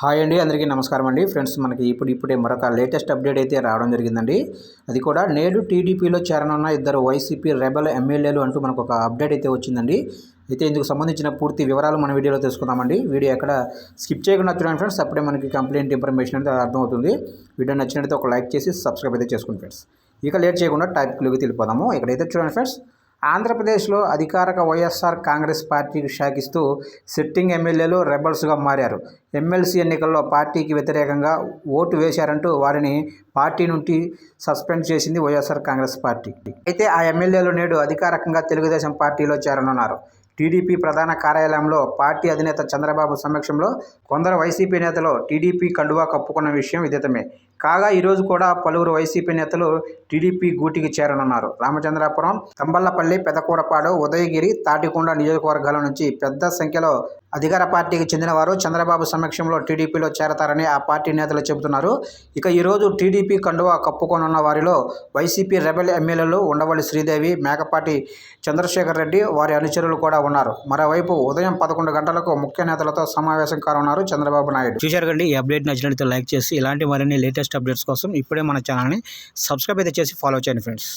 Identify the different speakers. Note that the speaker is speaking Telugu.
Speaker 1: హాయ్ అండి అందరికీ నమస్కారం అండి. ఫ్రెండ్స్ మనకి ఇప్పుడు ఇప్పుడే మరొక లేటెస్ట్ అప్డేట్ అయితే రావడం జరిగిందండి. అది కూడా నేడు టీడీపీలో చేరనున్న ఇద్దరు వైసీపీ రెబల్ ఎమ్మెల్యేలు అంటూ మనకు ఒక అప్డేట్ అయితే వచ్చిందండి. అయితే ఇందుకు సంబంధించిన పూర్తి వివరాలు మన వీడియోలో తెలుసుకుందామండి. వీడియో ఎక్కడ స్కిప్ చేయకుండా చూడండి ఫ్రెండ్స్ అప్పుడే మనకి కంప్లైంట్ ఇన్ఫర్మేషన్ అయితే అర్థమవుతుంది. వీడియో నచ్చినట్లయితే ఒక లైక్ చేసి సబ్స్క్రైబ్ అయితే చేసుకోండి ఫ్రెండ్స్. ఇక లేట్ చేయకుండా టాపిక్లోకి తెలిపోదాము ఇక్కడైతే చూడండి ఫ్రెండ్స్ ఆంధ్రప్రదేశ్లో అధికారక వైఎస్ఆర్ కాంగ్రెస్ పార్టీకి శాఖిస్తూ సిట్టింగ్ ఎమ్మెల్యేలు రెబల్స్గా మారారు. ఎమ్మెల్సీ ఎన్నికల్లో పార్టీకి వ్యతిరేకంగా ఓటు వేశారంటూ వారిని పార్టీ నుండి సస్పెండ్ చేసింది వైఎస్ఆర్ కాంగ్రెస్ పార్టీ. అయితే ఆ ఎమ్మెల్యేలు నేడు అధికారికంగా తెలుగుదేశం పార్టీలో చేరనున్నారు. టీడీపీ ప్రధాన కార్యాలయంలో పార్టీ అధినేత చంద్రబాబు సమక్షంలో కొందరు వైసీపీ నేతలు టీడీపీ కండువా కప్పుకున్న విషయం విదితమే. కాగా ఈరోజు కూడా పలువురు వైసీపీ నేతలు టీడీపీ గూటికి చేరనున్నారు. రామచంద్రాపురం తంబళ్ళపల్లి పెదకూరపాడు ఉదయగిరి తాటికొండ నియోజకవర్గాల నుంచి పెద్ద సంఖ్యలో అధికార పార్టీకి చెందిన వారు చంద్రబాబు సమక్షంలో టీడీపీలో చేరతారని ఆ పార్టీ నేతలు చెబుతున్నారు. ఇక ఈరోజు టీడీపీ కండువా కప్పుకొనున్న వారిలో వైసీపీ రెబెల్ ఎమ్మెల్యేలు ఉండవల్లి శ్రీదేవి మేకపాటి చంద్రశేఖర్ రెడ్డి వారి అనుచరులు కూడా ఉన్నారు. మరోవైపు ఉదయం పదకొండు గంటలకు ముఖ్య నేతలతో సమావేశం కానున్నారు చంద్రబాబు నాయుడు.
Speaker 2: చూశారు కండి ఈ అప్డేట్ నచ్చినట్లయితే లైక్ చేసి ఇలాంటి మరిన్ని లేటెస్ట్ అప్డేట్స్ కోసం ఇప్పుడే మన ఛానల్ని సబ్స్క్రైబ్ అయితే చేసి ఫాలో చేయండి ఫ్రెండ్స్.